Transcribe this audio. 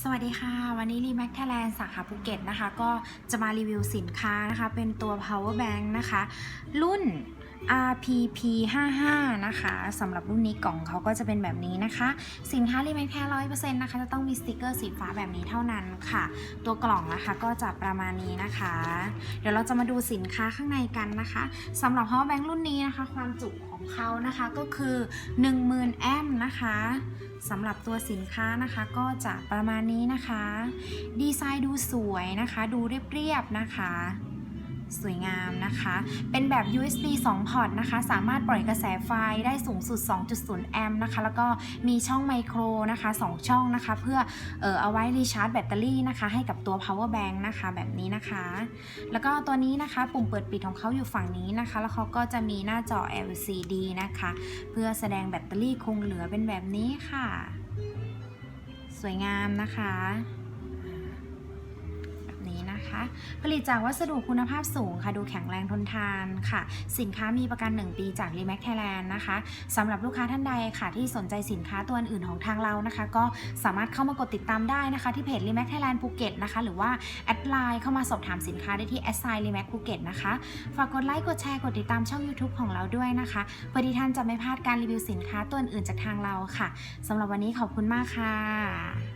สวัสดีค่ะ วันนี้รีแม็กแทแลนด์สาขาภูเก็ตนะคะ ก็จะมารีวิวสินค้านะคะ เป็นตัว power bank นะคะ รุ่น RPP 55นะคะสำหรับรุ่นนี้กล่องเขาก็จะเป็นแบบนี้นะคะ สินค้ารีแม c แท้ร้อยเปอร์เซ็นต์นะคะ จะต้องมีสติกเกอร์สีฟ้าแบบนี้เท่านั้นค่ะ ตัวกล่องนะคะก็จะประมาณนี้นะคะ เดี๋ยวเราจะมาดูสินค้าข้างในกันนะคะสำหรับ power bank รุ่นนี้นะคะ ความจุของเขานะคะก็คือ 10,000 แอมป์นะคะสำหรับตัวสินค้านะคะก็จะประมาณนี้นะคะ ดีไซน์ดูสวยนะคะ ดูเรียบๆนะคะ สวยงามนะคะ เป็นแบบ USB 2 พอร์ตนะคะ สามารถปล่อยกระแสไฟได้สูงสุด 2.0 แอมป์นะคะ แล้วก็มีช่องไมโครนะคะ 2 ช่องนะคะ เพื่อเออเอาไว้รีชาร์จแบตเตอรี่นะคะ ให้กับตัว power bank นะคะ แบบนี้นะคะ แล้วก็ตัวนี้นะคะ ปุ่มเปิดปิดของเขาอยู่ฝั่งนี้นะคะ แล้วเขาก็จะมีหน้าจอ LCD นะคะ เพื่อแสดงแบตเตอรี่คงเหลือเป็นแบบนี้ค่ะ สวยงามนะคะแบบนี้นะคะ ผลิตจากวัสดุคุณภาพสูงค่ะ ดูแข็งแรงทนทานค่ะ สินค้ามีประกัน 1 ปีจาก r e m a x Thailand นะคะสำหรับลูกค้าท่านใดค่ะ ที่สนใจสินค้าตัวอื่นของทางเรานะคะ ก็สามารถเข้ามากดติดตามได้นะคะ ที่เพจ r e m a x Thailand ภูเก็ตนะคะ หรือว่าแอดไลน์เข้ามาสอบถามสินค้าได้ที่ s i r e m a x ภูเก็ตนะคะ ฝากกดไลค์กดแชร์กดติดตามช่อง YouTube ของเราด้วยนะคะเพื่อที่ท่านจะไม่พลาดการรีวิวสินค้าตัวอื่นจากทางเราค่ะสำหรับวันนี้ขอบคุณมากค่ะ